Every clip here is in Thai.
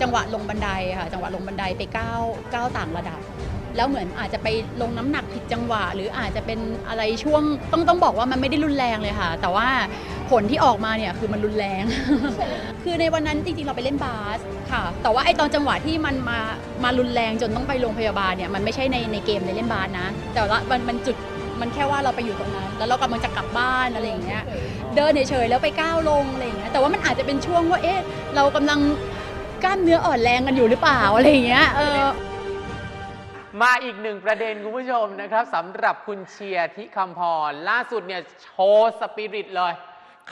จังหวะลงบันไดค่ะจังหวะลงบันไดไปก้าวก้าวต่างระดับ แล้วเหมือนอาจจะไปลงน้ำหนักผิดจังหวะ หรืออาจจะเป็นอะไรช่วงต้องต้องบอกว่ามันไม่ได้รุนแรงเลยค่ะ แต่ว่าผลที่ออกมาเนี่ยคือมันรุนแรง คือในวันนั้นจริงๆเราไปเล่นบาสค่ะ แต่ว่าไอตอนจังหวะที่มันมามารุนแรงจนต้องไปโรงพยาบาลเนี่ยมันไม่ใช่ในในเกมในเล่นบาสนะ แต่ว่ามันมันจุดมันแค่ว่าเราไปอยู่ตรงนั้น แล้วเรากำลังจะกลับบ้านอะไรอย่างเงี้ยเดินเฉยๆแล้วไปก้าวลงอะไรอย่างเงี้ยแต่ว่ามันอาจจะเป็นช่วงว่าเอ๊ะเรากำลัง กล้ามเนื้ออ่อนแรงกันอยู่หรือเปล่าอะไรอย่างเงี้ยเออ มาอีกหนึ่งประเด็นคุณผู้ชมนะครับสำหรับคุณเชียร์ที่คำพร ล่าสุดเนี่ยโชว์สปิริตเลย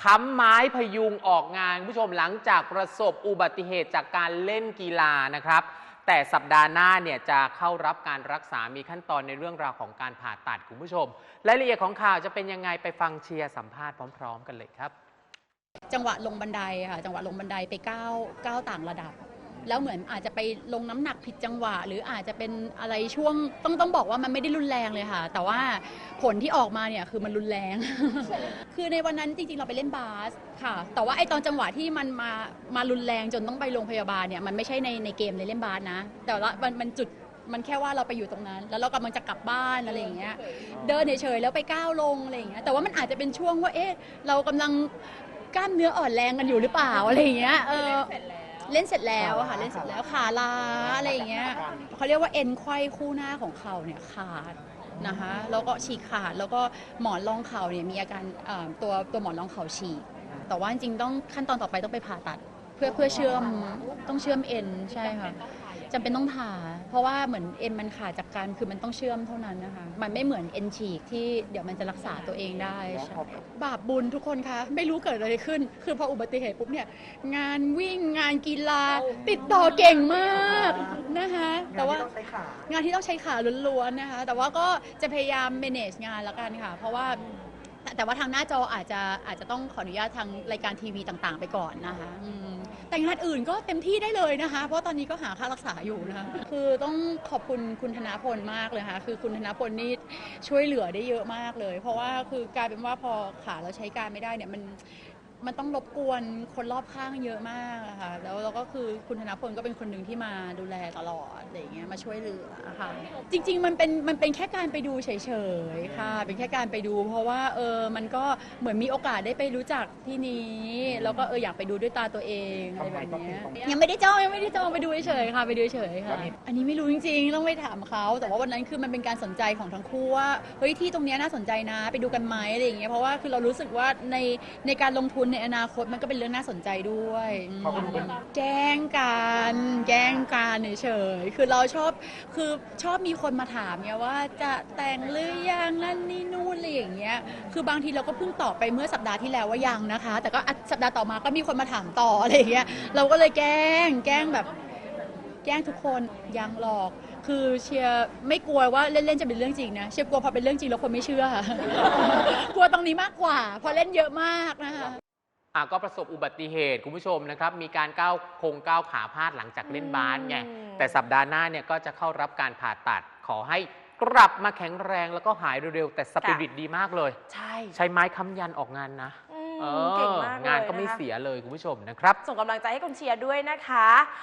ค้ำไม้พยุงออกงานคุณผู้ชมหลังจากประสบอุบัติเหตุจากการเล่นกีฬานะครับ แต่สัปดาห์หน้าเนี่ยจะเข้ารับการรักษามีขั้นตอนในเรื่องราวของการผ่าตัดคุณผู้ชม รายละเอียดของข่าวจะเป็นยังไงไปฟังเชียร์สัมภาษณ์พร้อม ๆ กันเลยครับ จังหวะลงบันไดค่ะจังหวะลงบันไดไปก้าวก้าวต่างระดับ แล้วเหมือนอาจจะไปลงน้ำหนักผิดจังหวะ หรืออาจจะเป็นอะไรช่วงต้องต้องบอกว่ามันไม่ได้รุนแรงเลยค่ะ แต่ว่าผลที่ออกมาเนี่ยคือมันรุนแรง คือในวันนั้นจริงๆเราไปเล่นบาสค่ะ แต่ว่าไอตอนจังหวะที่มันมามารุนแรงจนต้องไปโรงพยาบาลเนี่ยมันไม่ใช่ในในเกมในเล่นบาสนะ แต่ว่ามันมันจุดมันแค่ว่าเราไปอยู่ตรงนั้น แล้วเรากำลังจะกลับบ้านอะไรอย่างเงี้ยเดินเฉยๆแล้วไปก้าวลงอะไรอย่างเงี้ยแต่ว่ามันอาจจะเป็นช่วงว่าเอ๊ะเรากำลัง กล้ามเนื้ออ่อนแรงกันอยู่หรือเปล่าอะไรอย่างเงี้ยเออเล่นเสร็จแล้วอะค่ะเล่นเสร็จแล้วขาลาอะไรอย่างเงี้ยเขาเรียกว่าเอ็นไขว้คู่หน้าของเข่าเนี่ยขาดนะคะแล้วก็ฉีกขาดแล้วก็หมอนรองเข่าเนี่ยมีอาการเอ่อตัวตัวหมอนรองเข่าฉีกแต่ว่าจริงๆต้องขั้นตอนต่อไปต้องไปผ่าตัด เพื่อเพื่อเชื่อมต้องเชื่อมเอ็นใช่ค่ะ จำเป็นต้องผ่า เพราะว่าเหมือนเอ็นมันขาดจากกันคือมันต้องเชื่อมเท่านั้นนะคะ มันไม่เหมือนเอ็นฉีกที่เดี๋ยวมันจะรักษาตัวเองได้ใช่บาปบุญทุกคนคะ ไม่รู้เกิดอะไรขึ้น คือพออุบัติเหตุปุ๊บเนี่ย งานวิ่งงานกีฬา ติดต่อเก่งมากนะคะ แต่ว่าต้องใช้ขางานที่ต้องใช้ขาล้วนๆนะคะ แต่ว่าก็จะพยายาม manage งานละกันค่ะ เพราะว่า แต่ว่าทางหน้าจออาจจะอาจจะต้องขออนุญาตทางรายการทีวีต่างๆ ไปก่อนนะคะอืมแต่งานอื่นก็เต็มที่ได้เลยนะคะ เพราะตอนนี้ก็หาค่ารักษาอยู่นะคะ คือต้องขอบคุณคุณธนาพลมากเลยค่ะ คือคุณธนาพลนี่ช่วยเหลือได้เยอะมากเลย เพราะว่าคือกลายเป็นว่าพอขาเราใช้การไม่ได้เนี่ยมัน มันต้องรบกวนคนรอบข้างเยอะมากอะค่ะ แล้วเราก็คือคุณธนพลก็เป็นคนหนึ่งที่มาดูแลตลอดอะไรอย่างเงี้ยมาช่วยเหลือค่ะ จริง ๆ มันเป็นมันเป็นแค่การไปดูเฉยๆค่ะ เป็นแค่การไปดู เพราะว่าเออมันก็เหมือนมีโอกาสได้ไปรู้จักที่นี้ แล้วก็เอออยากไปดูด้วยตาตัวเองอะไรแบบเนี้ยยังไม่ได้จองยังไม่ได้จองไปดูเฉยๆค่ะ ไปดูเฉยๆค่ะ อันนี้ไม่รู้จริงๆต้องไปถามเขาแต่ว่าวันนั้นคือมันเป็นการสนใจของทั้งคู่ว่าเฮ้ยที่ตรงเนี้ยน่าสนใจนะ ไปดูกันไหมอะไรอย่างเงี้ยเพราะว่าคือเรารู้สึกว่าในในการลงทุนในอนาคตมันก็เป็นเรื่องน่าสนใจด้วยอืมเขาก็ดูเป็น แกล้งกันแกล้งกันเฉยๆคือเราชอบคือชอบมีคนมาถามไงว่าจะแต่งหรือยังนั่นนี่นู่นอะไรอย่างเงี้ย คือบางทีเราก็เพิ่งตอบไปเมื่อสัปดาห์ที่แล้วว่ายังนะคะ แต่ก็อะสัปดาห์ต่อมาก็มีคนมาถามต่ออะไรอย่างเงี้ยเราก็เลยแกล้งแกล้งแบบ แกล้งทุกคนยังหลอก คือเชียร์ไม่กลัวว่าเล่นๆจะเป็นเรื่องจริงนะเชียร์กลัวพอเป็นเรื่องจริงแล้วคนไม่เชื่อ กลัวตรงนี้มากกว่าเพราะเล่นเยอะมากนะคะอะ ก็ประสบอุบัติเหตุคุณผู้ชมนะครับ มีการก้าวโครงก้าวขาพาดหลังจากเล่นบาสไงอืมแต่สัปดาห์หน้าเนี่ยก็จะเข้ารับการผ่าตัดขอให้กลับมาแข็งแรงแล้วก็หายเร็วๆ แต่สปิริตดีมากเลย ใช่ ใช้ไม้ค้ำยันออกงานนะอืมเอเก่งอมากเลยงานก็ไม่นะคะเสียเลยคุณผู้ชมนะครับ ส่งกำลังใจให้คุณเชียร์ด้วยนะคะ